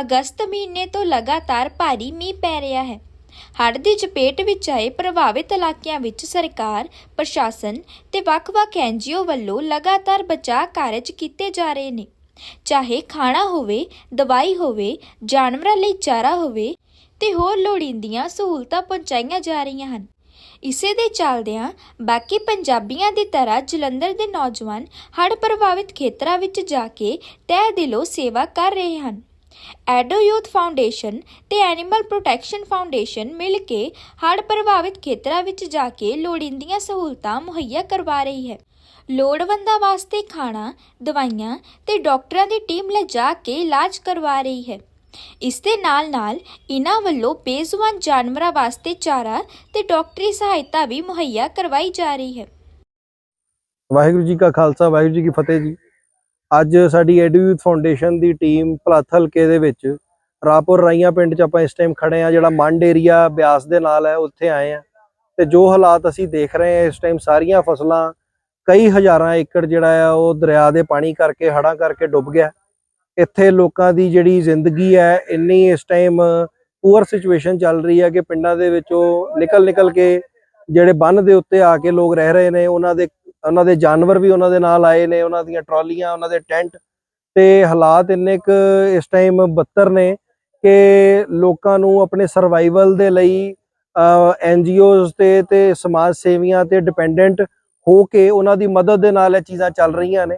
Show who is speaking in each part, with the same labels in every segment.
Speaker 1: ਅਗਸਤ ਮਹੀਨੇ ਤੋਂ ਲਗਾਤਾਰ ਭਾਰੀ ਮੀਂਹ ਪੈ ਰਿਹਾ ਹੈ। ਹੜ੍ਹ ਦੀ ਚਪੇਟ ਵਿੱਚ ਆਏ ਪ੍ਰਭਾਵਿਤ ਇਲਾਕਿਆਂ ਵਿੱਚ ਸਰਕਾਰ, ਪ੍ਰਸ਼ਾਸਨ ਤੇ ਵੱਖ-ਵੱਖ ਐਨਜੀਓ ਵੱਲੋਂ ਲਗਾਤਾਰ ਬਚਾਅ ਕਾਰਜ ਕੀਤੇ ਜਾ ਰਹੇ ਨੇ। ਚਾਹੇ ਖਾਣਾ ਹੋਵੇ, ਦਵਾਈ ਹੋਵੇ, ਜਾਨਵਰਾਂ ਲਈ ਚਾਰਾ ਹੋਵੇ ਤੇ ਹੋਰ ਲੋੜੀਂਦੀਆਂ ਸਹੂਲਤਾਂ ਪਹੁੰਚਾਈਆਂ ਜਾ ਰਹੀਆਂ ਹਨ। ਇਸੇ ਦੇ ਚੱਲਦਿਆਂ ਬਾਕੀ ਪੰਜਾਬੀਆਂ ਦੀ ਤਰ੍ਹਾਂ ਜਲੰਧਰ ਦੇ ਨੌਜਵਾਨ ਹੜ੍ਹ ਪ੍ਰਭਾਵਿਤ ਖੇਤਰਾਂ ਵਿੱਚ ਜਾ ਕੇ ਤਹਿ ਦਿਲੋਂ ਸੇਵਾ ਕਰ ਰਹੇ ਹਨ। ਐਡੋ ਯੂਥ ਫਾਊਂਡੇਸ਼ਨ ਤੇ ਐਨੀਮਲ ਪ੍ਰੋਟੈਕਸ਼ਨ ਫਾਊਂਡੇਸ਼ਨ ਮਿਲ ਕੇ ਹੜ੍ਹ ਪ੍ਰਭਾਵਿਤ ਖੇਤਰਾਂ ਵਿੱਚ ਜਾ ਕੇ ਲੋੜੀਂਦੀਆਂ ਸਹੂਲਤਾਂ ਮੁਹੱਈਆ ਕਰਵਾ ਰਹੀ ਹੈ। ਲੋੜਵੰਦਾਂ ਵਾਸਤੇ ਖਾਣਾ, ਦਵਾਈਆਂ ਤੇ ਡਾਕਟਰਾਂ ਦੀ ਟੀਮ ਲਿਜਾ ਕੇ ਇਲਾਜ ਕਰਵਾ ਰਹੀ ਹੈ। ਇਸ ਦੇ ਨਾਲ ਨਾਲ ਇਨ੍ਹਾਂ ਵੱਲੋਂ ਬੇਜ਼ੁਬਾਨ ਜਾਨਵਰਾਂ ਵਾਸਤੇ ਚਾਰਾ ਤੇ ਡਾਕਟਰੀ ਸਹਾਇਤਾ ਵੀ ਮੁਹੱਈਆ ਕਰਵਾਈ ਜਾ ਰਹੀ ਹੈ।
Speaker 2: ਵਾਹਿਗੁਰੂ ਜੀ ਕਾ ਖਾਲਸਾ, ਵਾਹਿਗੁਰੂ ਜੀ ਕੀ ਫਤਿਹ ਜੀ। ਅੱਜ ਸਾਡੀ ਐਡੂ ਫਾਊਂਡੇਸ਼ਨ ਦੀ ਟੀਮ ਭਲੱਥ ਹਲਕੇ ਦੇ ਵਿੱਚ ਰਾਪੁਰ ਰਾਈਆਂ ਪਿੰਡ 'ਚ ਆਪਾਂ ਇਸ ਟਾਈਮ ਖੜੇ ਆ ਜਿਹੜਾ ਮੰਡ ਏਰੀਆ ਬਿਆਸ ਦੇ ਨਾਲ ਹੈ, ਉੱਥੇ ਆਏ ਆ ਤੇ ਜੋ ਹਾਲਾਤ ਅਸੀਂ ਦੇਖ ਰਹੇ ਆ ਇਸ ਟਾਈਮ ਸਾਰੀਆਂ ਫਸਲਾਂ, ਕਈ ਹਜ਼ਾਰਾਂ ਏਕੜ ਜਿਹੜਾ ਆ ਉਹ ਦਰਿਆ ਦੇ ਪਾਣੀ ਕਰਕੇ, ਹੜ੍ਹਾਂ ਕਰਕੇ ਡੁੱਬ ਗਿਆ। ਇੱਥੇ ਲੋਕਾਂ ਦੀ ਜਿਹੜੀ ਜ਼ਿੰਦਗੀ ਹੈ, ਇੰਨੀ ਇਸ ਟਾਈਮ ਪੂਅਰ ਸਿਚੁਏਸ਼ਨ ਚੱਲ ਰਹੀ ਹੈ ਕਿ ਪਿੰਡਾਂ ਦੇ ਵਿੱਚੋਂ ਨਿਕਲ ਨਿਕਲ ਕੇ ਜਿਹੜੇ ਬੰਨ ਦੇ ਉੱਤੇ ਆ ਕੇ ਲੋਕ ਰਹਿ ਰਹੇ ਨੇ, ਉਹਨਾਂ ਦੇ ਉਹਨਾਂ ਦੇ ਜਾਨਵਰ ਵੀ ਉਹਨਾਂ ਦੇ ਨਾਲ ਆਏ ਨੇ, ਉਹਨਾਂ ਦੀਆਂ ਟਰਾਲੀਆਂ, ਉਹਨਾਂ ਦੇ ਟੈਂਟ ਤੇ ਹਾਲਾਤ ਇੰਨੇ ਕੁ ਇਸ ਟਾਈਮ ਬੱਤਰ ਨੇ ਕਿ ਲੋਕਾਂ ਨੂੰ ਆਪਣੇ ਸਰਵਾਈਵਲ ਦੇ ਲਈ ਐਨਜੀਓਜ਼ ਤੇ ਤੇ ਸਮਾਜ ਸੇਵੀਆਂ ਤੇ ਡਿਪੈਂਡੈਂਟ ਹੋ ਕੇ ਉਹਨਾਂ ਦੀ ਮਦਦ ਦੇ ਨਾਲ ਇਹ ਚੀਜ਼ਾਂ ਚੱਲ ਰਹੀਆਂ ਨੇ।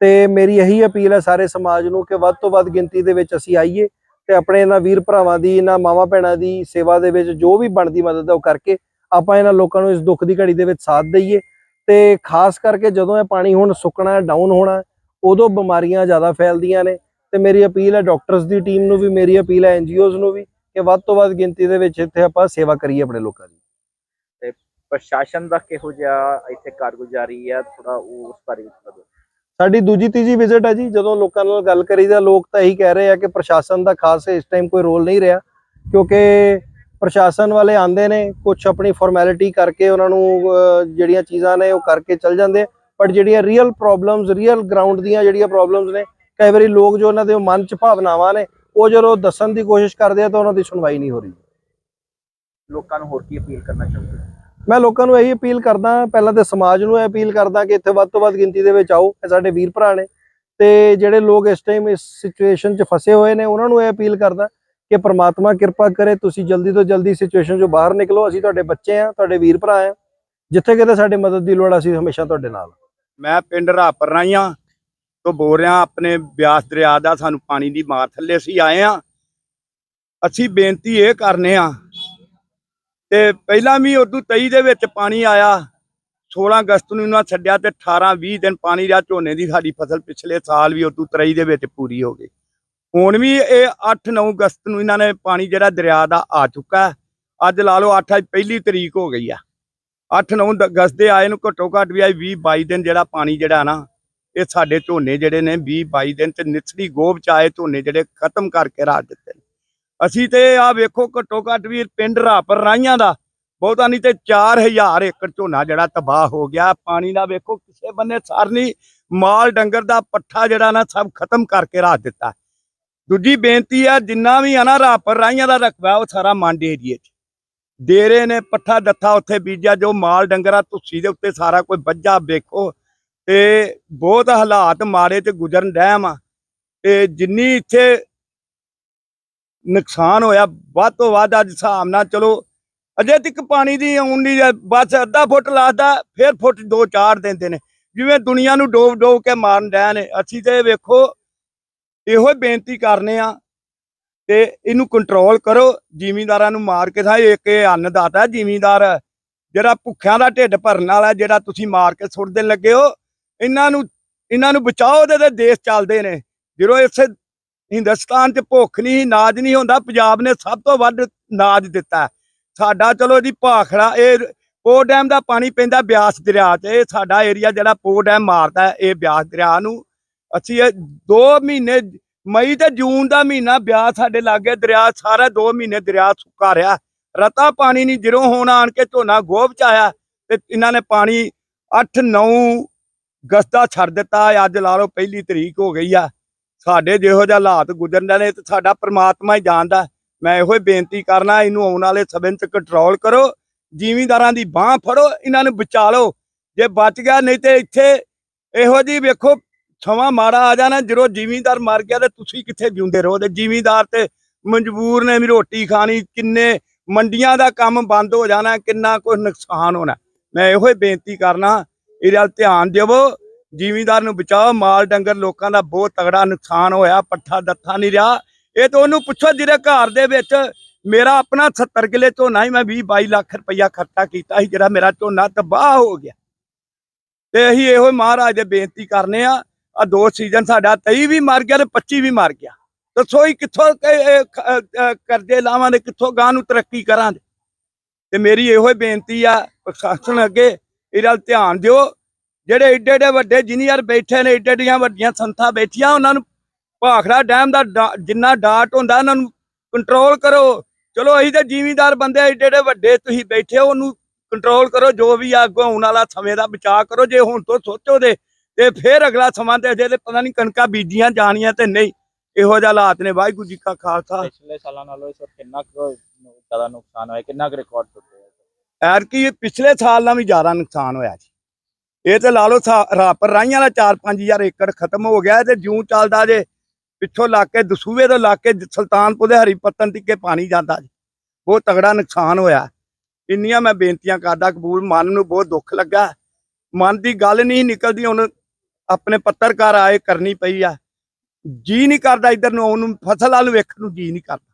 Speaker 2: ਤੇ ਮੇਰੀ ਇਹੀ ਅਪੀਲ ਹੈ ਸਾਰੇ ਸਮਾਜ ਨੂੰ ਕਿ ਵੱਧ ਤੋਂ ਵੱਧ ਗਿਣਤੀ ਦੇ ਵਿੱਚ ਅਸੀਂ ਆਈਏ ਤੇ ਆਪਣੇ ਇਹਨਾਂ ਵੀਰ ਭਰਾਵਾਂ ਦੀ, ਇਹਨਾਂ ਮਾਵਾਂ ਭੈਣਾਂ ਦੀ ਸੇਵਾ ਦੇ ਵਿੱਚ ਜੋ ਵੀ ਬਣਦੀ ਮਦਦ ਹੈ ਉਹ ਕਰਕੇ ਆਪਾਂ ਇਹਨਾਂ ਲੋਕਾਂ ਨੂੰ ਇਸ ਦੁੱਖ ਦੀ ਘੜੀ ਦੇ ਵਿੱਚ ਸਾਥ ਦਈਏ। ਤੇ ਖਾਸ ਕਰਕੇ ਜਦੋਂ ਇਹ ਪਾਣੀ ਹੁਣ ਸੁੱਕਣਾ ਡਾਊਨ ਹੋਣਾ ਉਦੋਂ ਬਿਮਾਰੀਆਂ ਜ਼ਿਆਦਾ ਫੈਲਦੀਆਂ ਨੇ। ਤੇ ਮੇਰੀ ਅਪੀਲ ਹੈ ਡਾਕਟਰਸ ਦੀ ਟੀਮ ਨੂੰ ਵੀ ਮੇਰੀ ਅਪੀਲ ਹੈ ਐਨਜੀਓਜ਼ ਨੂੰ ਵੀ ਕਿ ਵੱਧ ਤੋਂ ਵੱਧ ਗਿਣਤੀ ਦੇ ਵਿੱਚ ਇੱਥੇ ਆਪਾਂ ਸੇਵਾ ਕਰੀਏ ਆਪਣੇ ਲੋਕਾਂ ਦੀ।
Speaker 3: ਪ੍ਰਸ਼ਾਸਨ ਦਾ ਕਿਹੋ ਜਿਹਾ ਇੱਥੇ ਕਾਰਗੁਜ਼ਾਰੀ ਹੈ ਥੋੜਾ ਉਸ ਬਾਰੇ ਵੀ ਥੋੜਾ ਦੱਸੋ।
Speaker 2: ਸਾਡੀ ਦੂਜੀ ਤੀਜੀ ਵਿਜ਼ਿਟ ਹੈ ਜੀ ਜਦੋਂ ਲੋਕਾਂ ਨਾਲ ਗੱਲ ਕਰੀਦਾ ਲੋਕ ਤਾਂ ਇਹੀ ਕਹਿ ਰਹੇ ਆ ਕਿ ਪ੍ਰਸ਼ਾਸਨ ਦਾ ਖਾਸ ਇਸ ਟਾਈਮ ਕੋਈ ਰੋਲ ਨਹੀਂ ਰਿਹਾ ਕਿਉਂਕਿ ਪ੍ਰਸ਼ਾਸਨ ਵਾਲੇ ਆਂਦੇ ਨੇ ਕੁਝ ਆਪਣੀ ਫਾਰਮੈਲਿਟੀ ਕਰਕੇ ਉਹਨਾਂ ਨੂੰ ਜਿਹੜੀਆਂ ਚੀਜ਼ਾਂ ਨੇ ਉਹ ਕਰਕੇ ਚੱਲ ਜਾਂਦੇ ਬਟ ਜਿਹੜੀਆਂ ਰੀਅਲ ਪ੍ਰੋਬਲਮਸ ਰੀਅਲ ਗਰਾਊਂਡ ਦੀਆਂ ਜਿਹੜੀਆਂ ਪ੍ਰੋਬਲਮਸ ਨੇ ਕਈ ਵਾਰੀ ਲੋਕ ਜੋ ਉਹਨਾਂ ਦੇ ਮਨ 'ਚ ਭਾਵਨਾਵਾਂ ਨੇ ਉਹ ਜਦੋਂ ਦੱਸਣ ਦੀ ਕੋਸ਼ਿਸ਼ ਕਰਦੇ ਆ ਤਾਂ ਉਹਨਾਂ ਦੀ ਸੁਣਵਾਈ ਨਹੀਂ ਹੋ ਰਹੀ।
Speaker 3: ਲੋਕਾਂ ਨੂੰ ਹੋਰ ਕੀ ਅਪੀਲ ਕਰਨਾ ਚਾਹੁੰਦੇ?
Speaker 2: ਮੈਂ ਲੋਕਾਂ ਨੂੰ ਇਹੀ ਅਪੀਲ ਕਰਦਾ ਪਹਿਲਾਂ ਤੇ ਸਮਾਜ ਨੂੰ ਇਹ ਅਪੀਲ ਕਰਦਾ ਕਿ ਇੱਥੇ ਵੱਧ ਤੋਂ ਵੱਧ ਗਿਣਤੀ ਦੇ ਵਿੱਚ ਆਓ ਇਹ ਸਾਡੇ ਵੀਰ ਭਰਾ ਨੇ। ਤੇ ਜਿਹੜੇ ਲੋਕ ਇਸ ਟਾਈਮ ਇਸ ਸਿਚੁਏਸ਼ਨ 'ਚ ਫਸੇ ਹੋਏ ਨੇ ਉਹਨਾਂ ਨੂੰ ਇਹ ਅਪੀਲ ਕਰਦਾ ਕਿ ਪ੍ਰਮਾਤਮਾ ਕਿਰਪਾ ਕਰੇ, ਤੁਸੀਂ ਜਲਦੀ ਤੋਂ ਜਲਦੀ ਸਿਚੁਏਸ਼ਨ 'ਚੋਂ ਬਾਹਰ ਨਿਕਲੋ, ਅਸੀਂ ਤੁਹਾਡੇ ਬੱਚੇ ਆ, ਤੁਹਾਡੇ ਵੀਰ ਭਰਾ ਆ। ਜਿੱਥੇ ਕਿਤੇ ਸਾਡੇ ਮਦਦ ਦੀ ਲੋੜ ਅਸੀਂ ਹਮੇਸ਼ਾ ਤੁਹਾਡੇ ਨਾਲ
Speaker 4: ਮੈਂ ਪਿੰਡ ਰਾਪਰ ਰਾਈਆਂ ਤੋਂ ਬੋਲ ਰਿਹਾ ਆਪਣੇ ਬਿਆਸ ਦਰਿਆ ਦਾ ਸਾਨੂੰ ਪਾਣੀ ਦੀ ਮਾਰ ਥੱਲੇ ਅਸੀਂ ਆਏ ਆ। ਅਸੀਂ ਬੇਨਤੀ ਇਹ ਕਰਨੇ ਆ ਤੇ ਪਹਿਲਾਂ ਵੀ ਉਦੋਂ 23 ਦੇ ਵਿੱਚ ਪਾਣੀ ਆਇਆ 16 ਅਗਸਤ ਨੂੰ ਇਹਨਾਂ ਛੱਡਿਆ ਤੇ 18 20 ਦਿਨ ਪਾਣੀ ਰਿਹਾ, ਝੋਨੇ ਦੀ ਸਾਡੀ ਫਸਲ ਪਿਛਲੇ ਸਾਲ ਵੀ ਉਦੋਂ 23 ਦੇ ਵਿੱਚ ਪੂਰੀ ਹੋ ਗਈ। ਹੁਣ ਵੀ ਇਹ 8-9 ਅਗਸਤ ਨੂੰ ਇਹਨਾਂ ਨੇ ਪਾਣੀ ਜਿਹੜਾ ਦਰਿਆ ਦਾ ਆ ਚੁੱਕਾ ਅੱਜ ਲਾ ਲਓ 8 ਅੱਜ ਪਹਿਲੀ ਤਰੀਕ ਹੋ ਗਈ ਆ। 8-9 ਅਗਸਤ ਦੇ ਆਏ ਨੂੰ ਘੱਟੋ ਘੱਟ ਵੀ ਆਈ 20-22 ਦਿਨ ਜਿਹੜਾ ਪਾਣੀ ਜਿਹੜਾ ਨਾ, ਇਹ ਸਾਡੇ ਝੋਨੇ ਜਿਹੜੇ ਨੇ 20-22 ਦਿਨ ਚ ਨਿਚਲੀ ਗੋਬ ਚ ਆਏ ਝੋਨੇ ਜਿਹੜੇ ਖਤਮ ਕਰਕੇ ਰੱਖ ਦਿੱਤੇ ਨੇ। ਅਸੀਂ ਤੇ ਆ ਵੇਖੋ ਘੱਟੋ ਘੱਟ ਵੀ ਪਿੰਡ ਰਾਪਰ ਰਾਈਆਂ ਦਾ, ਬਹੁਤਾ ਨਹੀਂ ਤੇ 4000 ਏਕੜ ਝੋਨਾ ਜਿਹੜਾ ਤਬਾਹ ਹੋ ਗਿਆ। ਪਾਣੀ ਦਾ ਵੇਖੋ ਕਿਸੇ ਬੰਨੇ ਸਰਨੀ ਮਾਲ ਡੰਗਰ ਦਾ ਪੱਠਾ ਜਿਹੜਾ ਨਾ ਸਭ ਖਤਮ ਕਰਕੇ ਰੱਖ ਦਿੱਤਾ। ਦੂਜੀ ਬੇਨਤੀ ਆ, ਜਿੰਨਾ ਵੀ ਆ ਨਾ ਰਾਪਰ ਰਾਈਆਂ ਦਾ ਰਕਬਾ, ਉਹ ਸਾਰਾ ਮੰਡ ਏਰੀਏ 'ਚ। ਡੇਰੇ ਨੇ, ਪੱਠਾ ਦੱਥਾ ਉੱਥੇ ਬੀਜਿਆ, ਜੋ ਮਾਲ ਡੰਗਰਾ ਤੁੱਸੀ ਦੇ ਉੱਤੇ ਸਾਰਾ ਕੋਈ ਵੱਜਾ, ਵੇਖੋ। ਤੇ ਬਹੁਤ ਹਾਲਾਤ ਮਾੜੇ ਤੇ ਗੁਜ਼ਰਨ ਡੈਮ ਆ। ਤੇ ਜਿੰਨੀ ਇੱਥੇ ਨੁਕਸਾਨ ਹੋਇਆ, ਵੱਧ ਤੋਂ ਵੱਧ ਅੱਜ ਹਿਸਾਬ ਨਾਲ ਚਲੋ, ਅਜੇ ਤੱਕ ਪਾਣੀ ਦੀ ਆਉਣੀ ਬਸ ਅੱਧਾ ਫੁੱਟ ਲਾਦਾ ਫਿਰ ਫੁੱਟ 2-4 ਦਿੰਦੇ ਨੇ। ਜਿਵੇਂ ਦੁਨੀਆ ਨੂੰ ਡੋਬ ਡੋਬ ਕੇ ਮਾਰਨ ਡੈ ਨੇ, ਅਸੀਂ ਤੇ ਵੇਖੋ ਇਹੋ ਬੇਨਤੀ ਕਰਨੇ ਆ ਤੇ ਇਹਨੂੰ ਕੰਟਰੋਲ ਕਰੋ, ਜ਼ਿਮੀਂਦਾਰਾਂ ਨੂੰ ਮਾਰ ਕੇ ਥਾ ਇੱਕ ਇਹ ਅੰਨਦਾਤਾ ਜ਼ਿਮੀਂਦਾਰ ਜਿਹੜਾ ਭੁੱਖਿਆਂ ਦਾ ਢਿੱਡ ਭਰਨ ਵਾਲਾ ਜਿਹੜਾ ਤੁਸੀਂ ਮਾਰ ਕੇ ਸੁੱਟਦੇ ਲੱਗੇ ਹੋ, ਇਹਨਾਂ ਨੂੰ ਇਹਨਾਂ ਨੂੰ ਬਚਾਓ ਤੇ ਦੇਸ਼ ਚੱਲਦੇ ਨੇ। ਜਦੋਂ ਇਸੇ ਹਿੰਦੁਸਤਾਨ 'ਚ ਭੁੱਖ ਨਹੀਂ, ਨਾਜ ਨਹੀਂ ਹੁੰਦਾ, ਪੰਜਾਬ ਨੇ ਸਭ ਤੋਂ ਵੱਧ ਨਾਜ ਦਿੱਤਾ ਸਾਡਾ ਚਲੋ ਜੀ ਭਾਖੜਾ, ਇਹ ਪੋ ਡੈਮ ਦਾ ਪਾਣੀ ਪੈਂਦਾ ਬਿਆਸ ਦਰਿਆ 'ਚ, ਇਹ ਸਾਡਾ ਏਰੀਆ ਜਿਹੜਾ ਪੋ ਡੈਮ ਮਾਰਦਾ ਇਹ ਬਿਆਸ ਦਰਿਆ ਨੂੰ ਅਸੀਂ ਇਹ 2 ਮਹੀਨੇ, ਮਈ ਤੇ ਜੂਨ ਦਾ ਮਹੀਨਾ ਵਿਆਹ ਸਾਡੇ ਲਾਗੇ ਦਰਿਆ, ਸਾਰਾ 2 ਮਹੀਨੇ ਦਰਿਆ ਸੁੱਕਾ ਰਿਹਾ। ਰਤਾ ਪਾਣੀ ਨਹੀਂ ਜਿਰੋਂ ਹੁਣ ਆਣ ਕੇ ਝੋਨਾ ਗੋਭ ਚ ਆਇਆ ਤੇ ਇਹਨਾਂ ਨੇ ਪਾਣੀ 8 9 ਅਗਸਤ ਛੱਡ ਦਿੱਤਾ, ਅੱਜ ਲਾ ਲਓ ਪਹਿਲੀ ਤਰੀਕ ਹੋ ਗਈ ਆ। ਸਾਡੇ ਜਿਹੋ ਜਿਹਾ ਹਾਲਾਤ ਗੁਜ਼ਰਨ ਨੇ ਤੇ ਸਾਡਾ ਪ੍ਰਮਾਤਮਾ ਹੀ ਜਾਣਦਾ। ਮੈਂ ਇਹੋ ਹੀ ਬੇਨਤੀ ਕਰਨਾ, ਇਹਨੂੰ ਆਉਣ ਵਾਲੇ ਸਮੇਂ 'ਚ ਕੰਟਰੋਲ ਕਰੋ, ਜ਼ਿਮੀਂਦਾਰਾਂ ਦੀ ਬਾਹ ਫੜੋ, ਇਹਨਾਂ ਨੂੰ ਬਚਾ ਲਓ। ਜੇ ਬਚ ਗਿਆ, ਨਹੀਂ ਤੇ ਇੱਥੇ ਇਹੋ ਜੀ ਵੇਖੋ ਸਮਾਂ ਮਾੜਾ ਆ ਜਾਣਾ, ਜਦੋਂ ਜ਼ਿਮੀਂਦਾਰ ਮਰ ਗਿਆ ਤੇ ਤੁਸੀਂ ਕਿੱਥੇ ਜਿਉਂਦੇ ਰਹੋ? ਤੇ ਜ਼ਿਮੀਂਦਾਰ ਤੇ ਮਜਬੂਰ ਨੇ ਵੀ ਰੋਟੀ ਖਾਣੀ, ਕਿੰਨੇ ਮੰਡੀਆਂ ਦਾ ਕੰਮ ਬੰਦ ਹੋ ਜਾਣਾ, ਕਿੰਨਾ ਕੁਝ ਨੁਕਸਾਨ ਹੋਣਾ। ਮੈਂ ਇਹੋ ਹੀ ਬੇਨਤੀ ਕਰਨਾ, ਇਹਦੇ ਵੱਲ ਧਿਆਨ ਦਿਵੋ ਜ਼ਿਮੀਂਦਾਰ ਨੂੰ ਬਚਾਓ, ਮਾਲ ਡੰਗਰ ਲੋਕਾਂ ਦਾ ਬਹੁਤ ਤਗੜਾ ਨੁਕਸਾਨ ਹੋਇਆ, ਪੱਠਾ ਦੱਥਾ ਨਹੀਂ ਰਿਹਾ। ਇਹ ਤਾਂ ਉਹਨੂੰ ਪੁੱਛੋ ਜਿਹੜੇ ਘਰ ਦੇ ਵਿੱਚ ਮੇਰਾ ਆਪਣਾ 70 ਕਿੱਲੇ ਝੋਨਾ ਹੀ ਮੈਂ 20 22 ਲੱਖ ਰੁਪਇਆ ਖਰਚਾ ਕੀਤਾ ਸੀ, ਜਿਹੜਾ ਮੇਰਾ ਝੋਨਾ ਤਬਾਹ ਹੋ ਗਿਆ। ਤੇ ਅਸੀਂ ਇਹੋ ਹੀ ਮਹਾਰਾਜ ਦੇ ਬੇਨਤੀ ਕਰਨੇ ਆ ਆ ਦੋ ਸੀਜ਼ਨ ਸਾਡਾ 23 ਵੀ ਮਰ ਗਿਆ ਤੇ 25 ਵੀ ਮਰ ਗਿਆ। ਦੱਸੋ ਹੀ ਕਿੱਥੋਂ ਕ- ਇਹ ਖ- ਕਰਜ਼ੇ ਲਾਵਾਂਗੇ ਕਿੱਥੋਂ ਗਾਂ ਨੂੰ ਤਰੱਕੀ ਕਰਾਂਗੇ ਤੇ? ਮੇਰੀ ਇਹੋ ਹੀ ਬੇਨਤੀ ਆ ਪ੍ਰਸ਼ਾਸਨ ਅੱਗੇ ਇਹਦੇ ਵੱਲ ਧਿਆਨ ਦਿਓ। ਜਿਹੜੇ ਏਡੇ ਏਡੇ ਵੱਡੇ ਇੰਜੀਨੀਅਰ ਬੈਠੇ ਨੇ ਏਡੇ ਏਡੀਆਂ ਵੱਡੀਆਂ ਸੰਸਥਾ ਬੈਠੀਆਂ, ਉਹਨਾਂ ਨੂੰ ਭਾਖੜਾ ਡੈਮ ਦਾ ਡਾ- ਜਿੰਨਾ ਡਾਟ ਹੁੰਦਾ, ਉਹਨਾਂ ਨੂੰ ਕੰਟਰੋਲ ਕਰੋ। ਚਲੋ ਅਸੀਂ ਤਾਂ ਜ਼ਿਮੀਂਦਾਰ ਬੰਦੇ ਏਡੇ ਏਡੇ ਵੱਡੇ ਤੁਸੀਂ ਬੈਠੇ ਹੋ, ਉਹਨੂੰ ਕੰਟਰੋਲ ਕਰੋ, ਜੋ ਵੀ ਆ, ਅੱਗੋਂ ਆਉਣ ਵਾਲਾ ਸਮੇਂ ਦਾ ਬਚਾਅ ਕਰੋ। ਜੇ ਹੁਣ ਤੋਂ ਸੋਚੋ ਦੇ ਤੇ ਫਿਰ ਅਗਲਾ ਸਮਾਂ ਤੇ ਅਜੇ ਤੇ ਪਤਾ ਨਹੀਂ ਕਣਕਾਂ ਬੀਜੀਆਂ ਜਾਣੀਆਂ ਤੇ ਨਹੀਂ। ਇਹੋ ਜਿਹਾ ਹਾਲਾਤ ਨੇ। ਵਾਹਿਗੁਰੂ ਜੀ ਕਾ ਖਾਲਸਾ।
Speaker 3: ਪਿਛਲੇ ਸਾਲਾਂ ਨਾਲੋਂ ਇਸ ਵਾਰ ਕਿੰਨਾ ਕੁ ਜ਼ਿਆਦਾ ਨੁਕਸਾਨ ਹੋਇਆ ਕਿੰਨਾ ਕੁ ਰਿਕਾਰਡ ਟੁੱਟੇ
Speaker 4: ਐਰਕੀ ਪਿਛਲੇ ਸਾਲ ਨਾਲ ਵੀ ਜ਼ਿਆਦਾ ਨੁਕਸਾਨ ਹੋਇਆ ਜੀ। ਇਹ ਤੇ ਲਾ ਲਓ ਰਾਪਰ ਰਾਈਆਂ ਦਾ 4-5000 ਏਕੜ ਖਤਮ ਹੋ ਗਿਆ ਤੇ ਜੂੰ ਚੱਲਦਾ ਜੇ ਪਿੱਛੋਂ ਲਾ ਕੇ ਦਸੂਵੇ ਤੋਂ ਲਾ ਕੇ ਸੁਲਤਾਨਪੁਰ ਦੇ ਹਰੀਪੱਤਨ ਤੀਕੇ ਪਾਣੀ ਜਾਂਦਾ ਜੀ। ਬਹੁਤ ਤਗੜਾ ਨੁਕਸਾਨ ਹੋਇਆ। ਇੰਨੀਆਂ ਮੈਂ ਬੇਨਤੀਆਂ ਕਰਦਾ ਕਬੂਲ ਮਨ ਨੂੰ ਬਹੁਤ ਦੁੱਖ ਲੱਗਾ। ਮਨ ਦੀ ਗੱਲ ਨਹੀਂ ਨਿਕਲਦੀ ਹੁਣ ਆਪਣੇ ਪੱਤਰਕਾਰ ਆਏ ਕਰਨੀ ਪਈ ਆ। ਜੀ ਨਹੀਂ ਕਰਦਾ ਇਧਰ ਨੂੰ, ਉਹਨੂੰ ਫਸਲ ਵੱਲ ਵੇਖਣ ਨੂੰ ਜੀ ਨਹੀਂ ਕਰਦਾ।